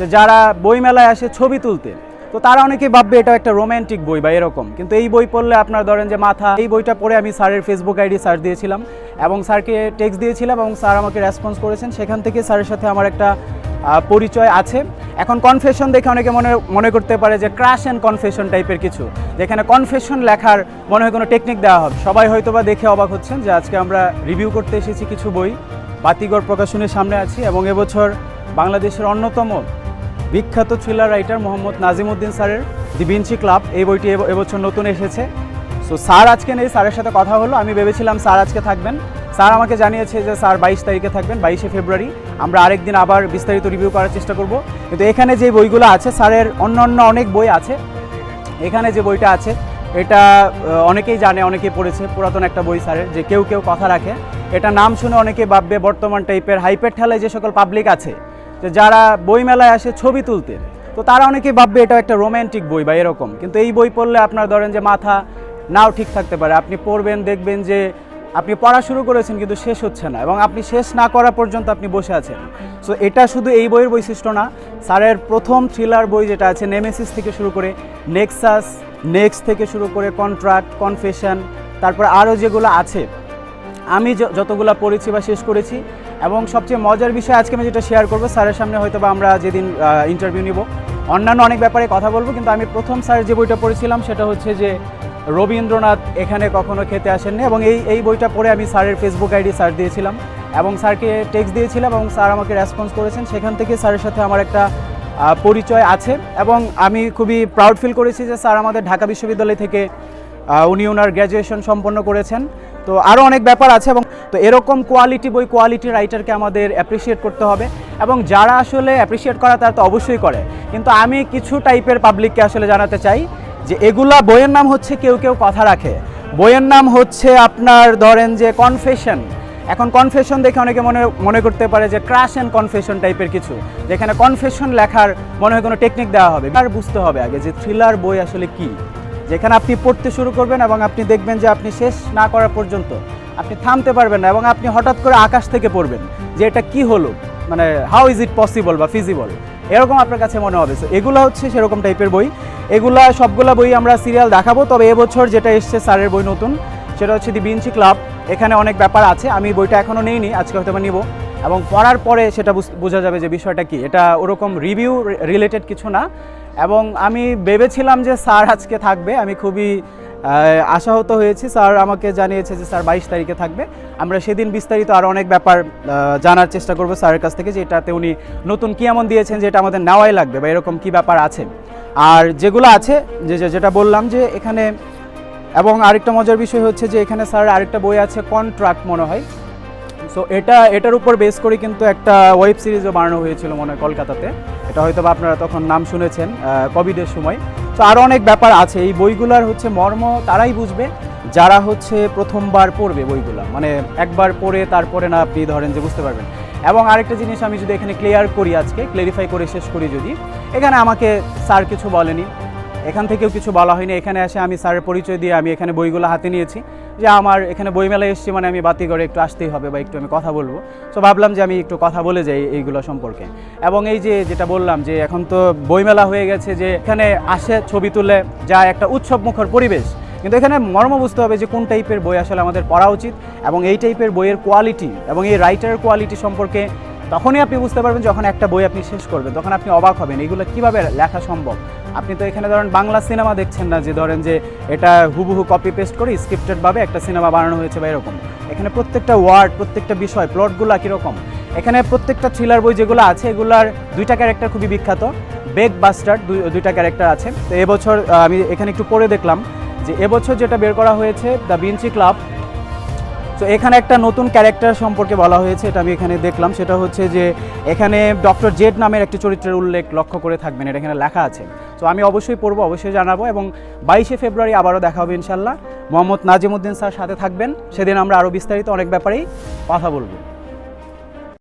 তো যারা বইমেলায় আসে ছবি তুলতে, তো তারা অনেকেই ভাববে এটা একটা রোমান্টিক বই বা এরকম। কিন্তু এই বই পড়লে আপনার ধরেন যে মাথা, এই বইটা পড়ে আমি স্যারের ফেসবুক আইডি সার্চ দিয়েছিলাম এবং স্যারকে টেক্সট দিয়েছিলাম এবং স্যার আমাকে রেসপন্স করেছেন। সেখান থেকে স্যারের সাথে আমার একটা পরিচয় আছে। এখন কনফেশন দেখে অনেকে মনে মনে করতে পারে যে ক্রাশ অ্যান্ড কনফেশন টাইপের কিছু। যেখানে কনফেশন লেখার মনে হয় কোনো টেকনিক দেওয়া হবে। সবাই হয়তো বা দেখে অবাক হচ্ছেন যে আজকে আমরা রিভিউ করতে এসেছি কিছু বই। বাতিগড় প্রকাশনের সামনে আছি এবং এবছর বাংলাদেশের অন্যতম বিখ্যাত থ্রিলার রাইটার মোহাম্মদ নাজিমুদ্দিন স্যারের দি বিঞ্চি ক্লাব এই বইটি এবছর নতুন এসেছে। সো স্যার আজকে নেই, স্যারের সাথে কথা হলো। আমি ভেবেছিলাম স্যার আজকে থাকবেন। স্যার আমাকে জানিয়েছে যে স্যার বাইশ তারিখে থাকবেন, বাইশে ফেব্রুয়ারি। আমরা আরেকদিন আবার বিস্তারিত রিভিউ করার চেষ্টা করব। কিন্তু এখানে যে বইগুলো আছে, স্যারের অন্য অন্য অনেক বই আছে। এখানে যে বইটা আছে, এটা অনেকেই জানে, অনেকেই পড়েছে। পুরাতন একটা বই স্যারের, যে কেউ কেউ কথা রাখে। এটা নাম শুনে অনেকে ভাববে, বর্তমান টাইপের হাইপের ঠেলায় যে সকল পাবলিক আছে যে যারা বইমেলায় আসে ছবি তুলতে, তো তারা অনেকেই ভাববে এটা একটা রোমান্টিক বই বা এরকম। কিন্তু এই বই পড়লে আপনার ধরেন যে মাথা নাও ঠিক থাকতে পারে। আপনি পড়বেন, দেখবেন যে আপনি পড়া শুরু করেছেন কিন্তু শেষ হচ্ছে না এবং আপনি শেষ না করা পর্যন্ত আপনি বসে আছেন। সো এটা শুধু এই বইয়ের বৈশিষ্ট্য না, স্যারের প্রথম থ্রিলার বই যেটা আছে নেমেসিস থেকে শুরু করে নেক্সাস নেক্সট থেকে শুরু করে কন্ট্রাক্ট কনফেশন তারপর আরও যেগুলো আছে, আমি যতগুলা পড়েছি বা শেষ করেছি এবং সবচেয়ে মজার বিষয় আজকে আমি যেটা শেয়ার করব, স্যারের সামনে হয়তো বা আমরা যেদিন ইন্টারভিউ নিব। অন্যান্য অনেক ব্যাপারে কথা বলব, কিন্তু আমি প্রথম স্যার যে বইটা পড়েছিলাম, সেটা হচ্ছে যে রবীন্দ্রনাথ এখানে কখনো খেতে আসেননি এবং এই এই বইটা পড়ে আমি স্যারের ফেসবুক আইডি স্যার দিয়েছিলাম এবং স্যারকে টেক্সট দিয়েছিলাম এবং স্যার আমাকে রেসপন্স করেছেন। সেখান থেকে স্যারের সাথে আমার একটা পরিচয় আছে এবং আমি খুবই প্রাউড ফিল করেছি যে স্যার আমাদের ঢাকা বিশ্ববিদ্যালয় থেকে উনি ওনার গ্র্যাজুয়েশন সম্পন্ন করেছেন। তো আরও অনেক ব্যাপার আছে এবং তো এরকম কোয়ালিটি বই কোয়ালিটি রাইটারকে আমাদের অ্যাপ্রিসিয়েট করতে হবে এবং যারা আসলে অ্যাপ্রিসিয়েট করা তারা তো অবশ্যই করে। কিন্তু আমি কিছু টাইপের পাবলিককে আসলে জানাতে চাই যে এগুলা বইয়ের নাম হচ্ছে কেউ কেউ কথা রাখে। বইয়ের নাম হচ্ছে আপনার ধরেন যে কনফেশন এখন কনফেশন দেখে অনেকে মনে মনে করতে পারে যে ক্রাশ অ্যান্ড কনফেশন টাইপের কিছু। যেখানে কনফেশন লেখার মনে হয় কোনো টেকনিক দেওয়া হবে। আর বুঝতে হবে আগে যে থ্রিলার বই আসলে কী। যেখানে আপনি পড়তে শুরু করবেন এবং আপনি দেখবেন যে আপনি শেষ না করা পর্যন্ত আপনি থামতে পারবেন না এবং আপনি হঠাৎ করে আকাশ থেকে পড়বেন যে এটা কি হলো? মানে হাউ ইজ ইট পসিবল বা ফিজিবল এরকম আপনার কাছে মনে হবে। এগুলো হচ্ছে সেরকম টাইপের বই। এগুলা, সবগুলা বই আমরা সিরিয়াল দেখাবো, তবে এবছর যেটা এসছে স্যারের বই নতুন, সেটা হচ্ছে দি বিঞ্চি ক্লাব এখানে অনেক ব্যাপার আছে, আমি বইটা এখনও নেইনি, আজকে হয়তো নিব। এবং পড়ার পরে সেটা বুঝ- যাবে যে বিষয়টা কি। এটা ওরকম রিভিউ রিলেটেড কিছু না। এবং আমি ভেবেছিলাম যে স্যার আজকে থাকবে, আমি খুবই আশাহত হয়েছি। স্যার আমাকে জানিয়েছে যে স্যার বাইশ তারিখে থাকবে। আমরা সেদিন বিস্তারিত আরও অনেক ব্যাপার জানার চেষ্টা করব স্যারের কাছ থেকে যে এটাতে উনি নতুন কী এমন দিয়েছেন যেটা আমাদের নেওয়াই লাগবে বা এরকম কী ব্যাপার আছে। আর যেগুলো আছে, যে যেটা বললাম যে এখানে এবং আরেকটা মজার বিষয় হচ্ছে যে এখানে স্যার আরেকটা বই আছে কন্ট্রাক্ট মনে হয়। সো এটা, এটার উপর বেস করে কিন্তু একটা ওয়েব সিরিজও বানানো হয়েছিল মনে হয় কলকাতাতে। এটা হয়তো বা আপনারা তখন নাম শুনেছেন কোভিডের সময়। তো আরও অনেক ব্যাপার আছে। এই বইগুলার হচ্ছে মর্ম তারাই বুঝবে, যারা হচ্ছে প্রথমবার পড়বে বইগুলো। মানে একবার পড়ে তারপরে না আপনি ধরেন যে বুঝতে পারবেন। এবং আরেকটা জিনিস আমি যদি এখানে ক্লিয়ার করি আজকে ক্লেরিফাই করে শেষ করি যদি, এখানে আমাকে স্যার কিছু বলেনি। এখান থেকেও কিছু বলা হয়নি। এখানে এসে আমি স্যারের পরিচয় দিয়ে আমি এখানে বইগুলো হাতে নিয়েছি। যে আমার এখানে বইমেলায় এসেছি মানে আমি বাতিঘরে একটু আসতেই হবে বা একটু আমি কথা বলব। তো ভাবলাম যে আমি একটু কথা বলে যাই এইগুলো সম্পর্কে। এবং এই যে যেটা বললাম যে এখন তো বইমেলা হয়ে গেছে যে এখানে আসে ছবি তুলে যা একটা উৎসব মুখর পরিবেশ। কিন্তু এখানে মর্ম বুঝতে হবে যে কোন টাইপের বই আসলে আমাদের পড়া উচিত এবং এই টাইপের বইয়ের কোয়ালিটি এবং এই রাইটারের কোয়ালিটি সম্পর্কে তখনই আপনি বুঝতে পারবেন যখন একটা বই আপনি শেষ করবেন, তখন আপনি অবাক হবেন। এগুলো কীভাবে লেখা সম্ভব? আপনি তো এখানে ধরেন বাংলা সিনেমা দেখছেন না যে ধরেন যে এটা হুবহু কপি পেস্ট করে স্ক্রিপ্টেডভাবে একটা সিনেমা বানানো হয়েছে বা এরকম। এখানে প্রত্যেকটা ওয়ার্ড প্রত্যেকটা বিষয় প্লটগুলো কীরকম? এখানে প্রত্যেকটা থ্রিলার বই যেগুলো আছে, এগুলার দুইটা ক্যারেক্টার খুবই বিখ্যাত। বেগ বাস্টার দুইটা ক্যারেক্টার আছে। তো এবছর আমি এখানে একটু পড়ে দেখলাম যে এবছর যেটা বের করা হয়েছে দ্য বিনচি ক্লাব তো এখানে একটা নতুন ক্যারেক্টার সম্পর্কে বলা হয়েছে, এটা আমি এখানে দেখলাম। সেটা হচ্ছে যে, এখানে ডক্টর জেড নামের একটি চরিত্রের উল্লেখ লক্ষ্য করে থাকবেন, এটা এখানে লেখা আছে। তো আমি অবশ্যই পড়ব, অবশ্যই জানাব এবং বাইশে ফেব্রুয়ারি আবারও দেখা হবে ইনশাল্লাহ মোহাম্মদ নাজিমুদ্দিন স্যার সাথে থাকবেন। সেদিন আমরা আরও বিস্তারিত অনেক ব্যাপারেই কথা বলব।